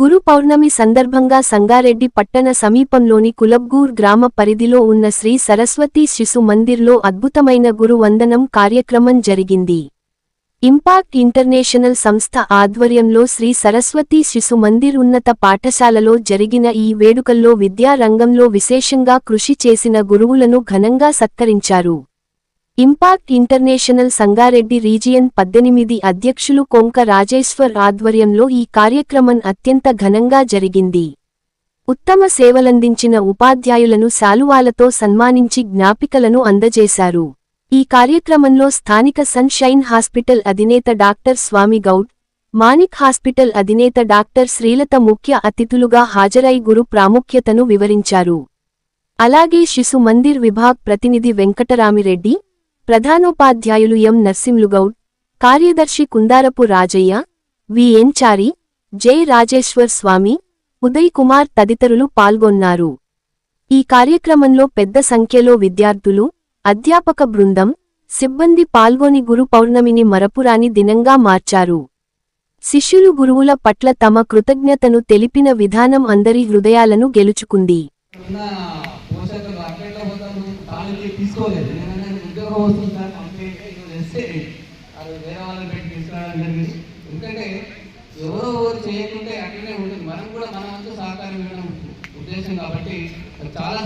గురు పౌర్ణమి సందర్భంగా సంగారెడ్డి పట్టణ సమీపంలోని కులబ్గూర్ గ్రామ పరిధిలో ఉన్న శ్రీ సరస్వతి శిశు మందిర్లో అద్భుతమైన గురు వందనం కార్యక్రమం జరిగింది. ఇంపాక్ట్ ఇంటర్నేషనల్ సంస్థ ఆధ్వర్యంలో శ్రీ సరస్వతి శిశు మందిర్ ఉన్నత పాఠశాలలో జరిగిన ఈ వేడుకల్లో విద్యారంగంలో విశేషంగా కృషి చేసిన గురువులను ఘనంగా సత్కరించారు. ఇంపాక్ట్ ఇంటర్నేషనల్ సంగారెడ్డి రీజియన్ పద్దెనిమిది అధ్యక్షులు కొంక రాజేశ్వర్ ఆధ్వర్యంలో ఈ కార్యక్రమం అత్యంత ఘనంగా జరిగింది. ఉత్తమ సేవలందించిన ఉపాధ్యాయులను శాలువాలతో సన్మానించి జ్ఞాపికలను అందజేశారు. ఈ కార్యక్రమంలో స్థానిక సన్షైన్ హాస్పిటల్ అధినేత డాక్టర్ స్వామి గౌడ్ మానిక్ హాస్పిటల్ అధినేత డాక్టర్ శ్రీలత ముఖ్య అతిథులుగా హాజరై గురు ప్రాముఖ్యతను వివరించారు. అలాగే శిశు మందిర్ విభాగ్ ప్రతినిధి వెంకటరామిరెడ్డి ప్రధానోపాధ్యాయులు ఎం నర్సింలుగౌడ్ కార్యదర్శి కుందారపు రాజయ్య వి ఎన్చారి జె రాజేశ్వర్ స్వామి ఉదయ్ కుమార్ తదితరులు పాల్గొన్నారు. ఈ కార్యక్రమంలో పెద్ద సంఖ్యలో విద్యార్థులు అధ్యాపక బృందం సిబ్బంది పాల్గొని గురు పౌర్ణమిని మరపురాని దినంగా మార్చారు. శిష్యులు గురువుల పట్ల తమ కృతజ్ఞతను తెలిపిన విధానం అందరి హృదయాలను గెలుచుకుంది. ఉన్న పోషకులు అట్లెట్లా పోతారు కాలేజీ తీసుకోలేదు. ఎందుకంటే ఉద్యోగం వస్తుంది? సార్ కంప్లీట్ ఈరోజు ఎస్ఏ అది వేరే వాళ్ళని పెట్టి తీసుకురావడం జరిగింది. ఎందుకంటే ఎవరో ఎవరు చేయకుంటే అట్లనే ఉంటుంది. మనం కూడా మన వంతు సహకారం ఇవ్వడం ఉద్దేశం కాబట్టి చాలా